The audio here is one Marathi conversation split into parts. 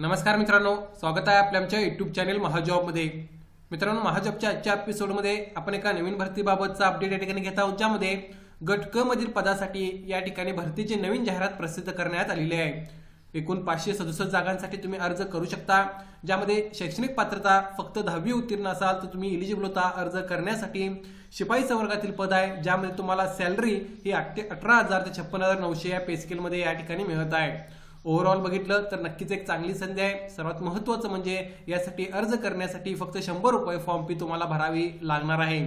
नमस्कार मित्रांनो स्वागत आहे आपल्या आमच्या युट्यूब चॅनेल महाजॉबमध्ये. मित्रांनो महाजॉबच्या आजच्या एपिसोडमध्ये आपण एका नवीन भरतीबाबतचा अपडेट या ठिकाणी घेत आहोत ज्यामध्ये गट क मधील पदासाठी या ठिकाणी भरतीची नवीन जाहिरात प्रसिद्ध करण्यात आलेली आहे. एकूण पाचशे सदुसष्ट जागांसाठी तुम्ही अर्ज करू शकता ज्यामध्ये शैक्षणिक पात्रता फक्त दहावी उत्तीर्ण असाल तर तुम्ही इलिजिबल होता अर्ज करण्यासाठी. शिपाई संवर्गातील पद आहे ज्यामध्ये तुम्हाला सॅलरी ही अठ्ठे अठरा हजार ते छप्पन हजार नऊशे या पे स्केलमध्ये या ठिकाणी मिळत आहे. ओव्हरऑल बघितलं तर नक्कीच एक चांगली संधी आहे. सर्वात महत्त्वाचं म्हणजे यासाठी अर्ज करण्यासाठी फक्त शंभर रुपये फॉर्म फी तुम्हाला भरावी लागणार आहे.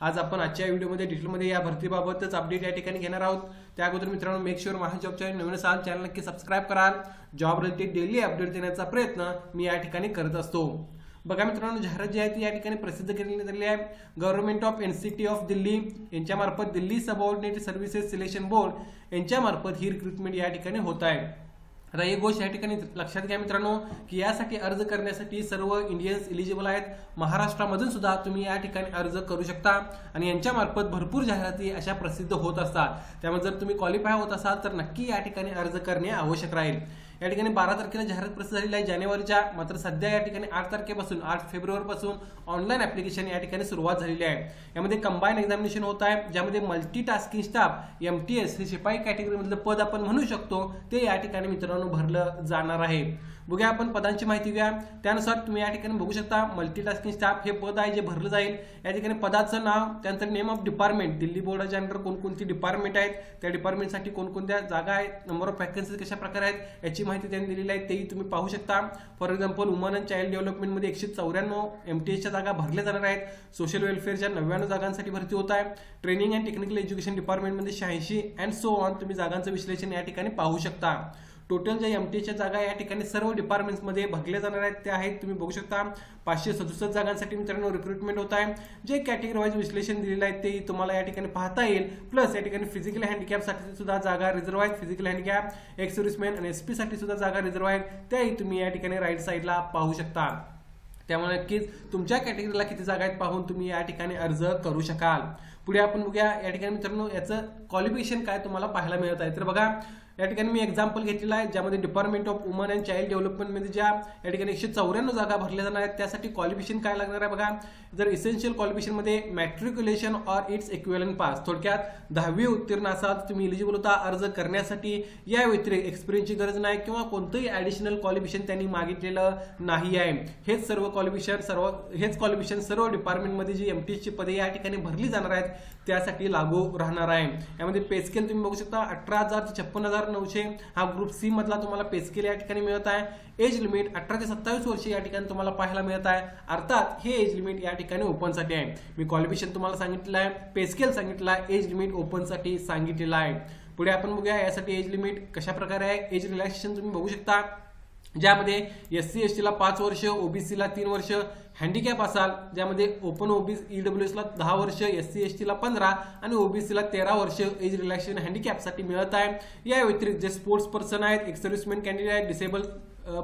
आज आपण आजच्या व्हिडिओमध्ये डिटेलमध्ये या भरतीबाबतच अपडेट या ठिकाणी घेणार आहोत. त्या अगोदर मित्रांनो मेक शुअर महा जॉब नवीन असाल चॅनल नक्की सबस्क्राईब करा. जॉब रिलेटेड डेली अपडेट देण्याचा प्रयत्न मी या ठिकाणी करत असतो. बघा मित्रांनो जाहिरात जी आहे ती या ठिकाणी प्रसिद्ध केलेली झाली आहे. Government of NCT of Delhi यांच्यामार्फत Delhi subordinate services selection board यांच्यामार्फत ही रिक्रुटमेंट या ठिकाणी होत आहे. आता एक गोष्ट या ठिकाणी लक्षात घ्या मित्रांनो की यासाठी अर्ज करण्यासाठी सर्व इंडियन्स इलिजिबल आहेत. महाराष्ट्रामधून सुद्धा तुम्ही या ठिकाणी अर्ज करू शकता आणि यांच्यामार्फत भरपूर जाहिराती अशा प्रसिद्ध होत असतात. त्यामुळे जर तुम्ही क्वालिफाय होत असाल तर नक्की या ठिकाणी अर्ज करणे आवश्यक राहील. या ठिकाणी बारा तारखेला जाहिरात प्रसिद्ध झालेली आहे. जानेवारीच्या मात्र सध्या या ठिकाणी आठ तारखेपासून आठ फेब्रुवारीपासून ऑनलाईन ऍप्लिकेशन या ठिकाणी सुरुवात झालेली आहे. यामध्ये कंबाईन एक्झामिनेशन होत आहे ज्यामध्ये multi tasking staff M T S हे शिपाई कॅटेगरीमधलं पद आपण म्हणू शकतो ते या ठिकाणी मित्रांनो भरलं जाणार आहे. बघूया आपण पदांची माहिती घ्या त्यानुसार तुम्ही या ठिकाणी बघू शकता मल्टीटास्किंग स्टाफ हे पद आहे जे भरलं जाईल. या ठिकाणी पदाचं नाव त्यानंतर नेम ऑफ डिपार्टमेंट दिल्ली बोर्डाच्या अंडर कोणकोणती डिपार्टमेंट आहेत त्या डिपार्टमेंटसाठी कोणकोणत्या जागा आहेत नंबर ऑफ वॅकन्सी कशा प्रकारे आहेत याची माहिती त्यांनी दिलेली आहे तेही तुम्ही पाहू शकता. For example woman and child डेव्हलपमेंटमध्ये एकशे चौऱ्याण्णव एम टी एसच्या जागा भरल्या जाणार आहेत. सोशल वेलफेअरच्या नव्याण्णव जागांसाठी भरती होत आहे. ट्रेनिंग अँड टेक्निकल एज्युकेशन डिपार्टमेंटमध्ये शहाऐंशी अँड सो ऑन तुम्ही जागांचं विश्लेषण या ठिकाणी पाहू शकता. टोटल ज्या एम टीच्या जागा या ठिकाणी सर्व डिपार्टमेंट्समध्ये भरल्या जाणार आहेत त्या आहेत तुम्ही बघू शकता. पाचशे सदुसष्ट जागांसाठी मित्रांनो रिक्रुटमेंट होत आहे. जे कॅटेगरी वाईज विश्लेषण दिलेलं आहे ते तुम्हाला या ठिकाणी पाहता येईल. प्लस या ठिकाणी फिजिकल हँडिकॅपसाठी सुद्धा जागा रिझर्व आहेत. फिजिकल हँडिकॅप एक्स सर्व्हिसमॅन आणि एस पीसाठी सुद्धा जागा रिझर्व आहेत. त्याही तुम्ही या ठिकाणी राईट साईडला पाहू शकता. त्यामुळे नक्कीच तुमच्या कॅटेगरीला किती जागा आहेत पाहून तुम्ही या ठिकाणी अर्ज करू शकाल. पुढे आपण बघूया. या ठिकाणी मित्रांनो याचं क्वालिफिकेशन काय तुम्हाला पाहायला मिळत आहे. तर बघा या ठिकाणी मी एक्झाम्पल घेतलेला आहे ज्यामध्ये department of woman and child डेव्हलपमेंटमध्ये ज्या या ठिकाणी एकशे चौऱ्याण्णव जागा भरल्या जाणार आहेत त्यासाठी क्वालिफिकेशन काय लागणार आहे बघा. जर essential क्वालिफिकेशनमध्ये matriculation or its equivalent pass थोडक्यात दहावी उत्तीर्ण असाल तुम्ही इलिजिबल होता. अर्ज करण्यासाठी या व्यतिरिक्त एक्सपिरियन्सची गरज नाही किंवा कोणतंही ऍडिशनल क्वालिफिकेशन त्यांनी मागितलेलं नाही आहे. हेच सर्व क्वालिफिकेशन सर्व हेच क्वालिफिकेशन सर्व डिपार्टमेंटमध्ये जी एम ची पदे या ठिकाणी भरली जाणार आहेत. त्यासाठी लागू राहणार आहे. यामध्ये पेस्केल तुम्ही बघू शकता अठरा हजार ते छप्पन हजार नऊशे हा ग्रुप सी मधला तुम्हाला पेस्केल या ठिकाणी मिळत आहे. एज लिमिट अठरा ते सत्तावीस वर्ष या ठिकाणी तुम्हाला पाहायला मिळत आहे. अर्थात हे एज लिमिट या ठिकाणी ओपनसाठी आहे. मी क्वालिफिकेशन तुम्हाला सांगितलं आहे. पेस्केल सांगितलं आहे. एज लिमिट ओपनसाठी सांगितलेलं आहे. पुढे आपण बघूया यासाठी एज लिमिट कशा प्रकारे आहे. एज रिलॅक्सेशन तुम्ही बघू शकता. ज्यामध्ये एस सी एस टीला पाच वर्ष ओबीसीला तीन वर्ष हँडिकॅप असाल ज्यामध्ये ओपन ओबीसी ईडब्ल्यूएसला दहा वर्ष एस सी एस टीला पंधरा आणि ओबीसीला तेरा वर्ष एज रिलॅक्सेशन हँडिकॅपसाठी मिळत आहे. या व्यतिरिक्त जे स्पोर्ट्स पर्सन आहेत एक सर्व्हिसमॅन कॅन्डिडेट डिसेबल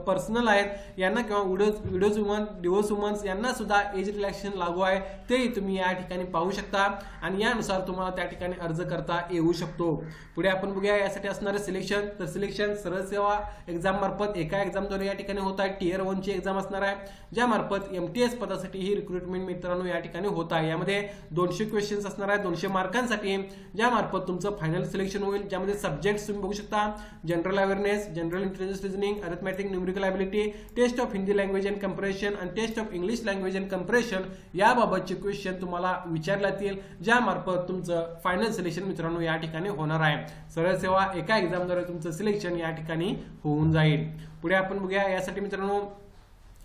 पर्सनल आहेत. यांना किंवा widows widows woman divorce womens यांना सुद्धा एज रिलॅक्सेशन लागू आहे. तेही तुम्ही या ठिकाणी पाहू शकता. आणि यानुसार तुम्हाला त्या ठिकाणी अर्ज करता येऊ शकतो. पुढे आपण बघूया यासाठी असणारे सिलेक्शन तर सिलेक्शन सरळ सेवा एक्झाम मार्फत एका एक्झामद्वारे या ठिकाणी होत आहे. टीयर वनची एक्झाम असणार आहे. ज्या मार्फत एम टी एस पदासाठी ही रिक्रुटमेंट मित्रांनो या ठिकाणी होत आहे. यामध्ये दोनशे क्वेश्चन्स असणार आहे. दोनशे मार्कांसाठी ज्या मार्फत तुमचं फायनल सिलेक्शन होईल. ज्यामध्ये सब्जेक्ट तुम्ही बघू शकता. General awareness general intelligence reasoning arithmetic numerical ability test of Hindi language and compression आणि test of English language and compression याबाबतचे क्वेश्चन तुम्हाला विचारले येईल ज्या मार्फत तुमचं फायनल सिलेक्शन मित्रांनो या ठिकाणी होणार आहे. सरळ सेवा एका एक्झामद्वारे तुमचं सिलेक्शन या ठिकाणी होऊन जाईल. पुढे आपण बघूया यासाठी मित्रांनो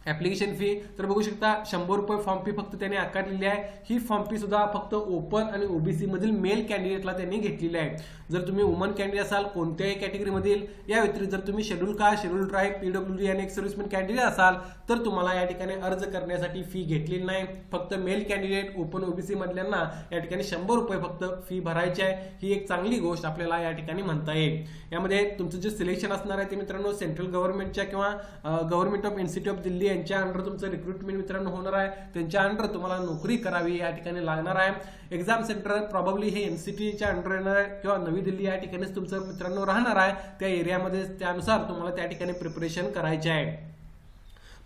ऍप्लिकेशन फी तर बघू शकता शंभर रुपये फॉर्म फी फक्त त्याने आकारलेली आहे. ही फॉर्म फी सुद्धा फक्त ओपन आणि ओबीसी मधील मेल कॅन्डिडेटला त्यांनी घेतलेली आहे. जर तुम्ही वुमन कॅन्डिडेट असाल कोणत्याही कॅटेगरीमधील या व्यतिरिक्त जर तुम्ही schedule caste schedule tribe P W D आणि एक सर्व्हिसमॅन कॅन्डिडेट असाल तर तुम्हाला या ठिकाणी अर्ज करण्यासाठी फी घेतलेली नाही. फक्त मेल कॅन्डिडेट ओपन ओबीसी मधल्यांना या ठिकाणी शंभर रुपये फक्त फी भरायची आहे. ही एक चांगली गोष्ट आपल्याला या ठिकाणी म्हणता येईल. यामध्ये तुमचं जे सिलेक्शन असणार आहे ते मित्रांनो सेंट्रल गव्हर्नमेंटच्या किंवा government of institute of Delhi यांच्या अंडर तुमचं रिक्रुटमेंट मित्रांनो होणार आहे. त्यांच्या अंडर तुम्हाला नोकरी करावी या ठिकाणी लागणार आहे. एक्झाम सेंटर प्रॉब्ली हे एनसीटीच्या अंडर येणार आहे किंवा नवी दिल्ली या ठिकाणीच तुमचं मित्रांनो राहणार आहे. त्या एरियामध्ये त्यानुसार तुम्हाला त्या ठिकाणी प्रिपरेशन करायचे आहे.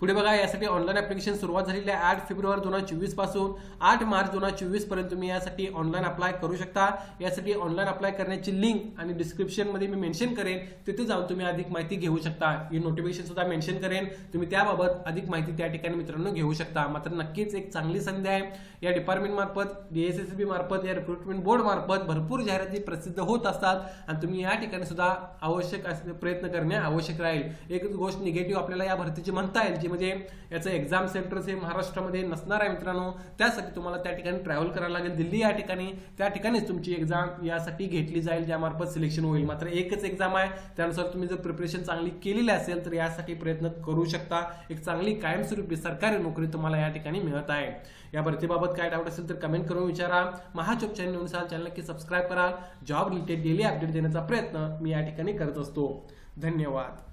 पुढे बघा यासाठी ऑनलाईन ॲप्लिकेशन सुरुवात झालेली आहे आठ फेब्रुवारी दोन हजार चोवीसपासून. आठ मार्च दोन हजार चोवीसपर्यंत तुम्ही यासाठी ऑनलाईन अप्लाय करू शकता. यासाठी ऑनलाईन अप्लाय करण्याची लिंक आणि डिस्क्रिप्शनमध्ये मी मेन्शन करेन. तिथे जाऊन तुम्ही अधिक माहिती घेऊ शकता. ही नोटिफिकेशन सुद्धा मेन्शन करेन. तुम्ही त्याबाबत अधिक माहिती त्या ठिकाणी मित्रांनो घेऊ शकता. मात्र नक्कीच एक चांगली संधी आहे. या डिपार्टमेंट मार्फत डीएसएसबी मार्फत या रिक्रुटमेंट बोर्ड मार्फत भरपूर जाहिराती प्रसिद्ध होत असतात. आणि तुम्ही या ठिकाणी सुद्धा आवश्यक प्रयत्न करणे आवश्यक राहील. एक गोष्ट निगेटिव्ह आपल्याला या भरतीची म्हणता येईल जी म्हणजे याचं एक्झाम सेंटर्स हे महाराष्ट्रामध्ये नसणार आहे मित्रांनो. त्यासाठी तुम्हाला त्या ठिकाणी ट्रॅव्हल करायला लागेल. दिल्ली या ठिकाणी. त्या ठिकाणीच तुमची एक्झाम यासाठी घेतली जाईल. ज्यामार्फत सिलेक्शन होईल. मात्र एकच एक्झाम आहे. त्यानुसार तुम्ही जर प्रिपरेशन चांगली केलेली असेल तर यासाठी प्रयत्न करू शकता. एक चांगली कायमस्वरूपी सरकारी नोकरी तुम्हाला या ठिकाणी मिळत आहे. या भरतीबाबत काय डाऊट असेल तर कमेंट करून विचारा. महाचोक चॅनल अनुसार चॅनल नक्की सबस्क्राईब करा जॉब रिलेटेड डेली अपडेट देण्याचा प्रयत्न मी या ठिकाणी करत असतो. धन्यवाद.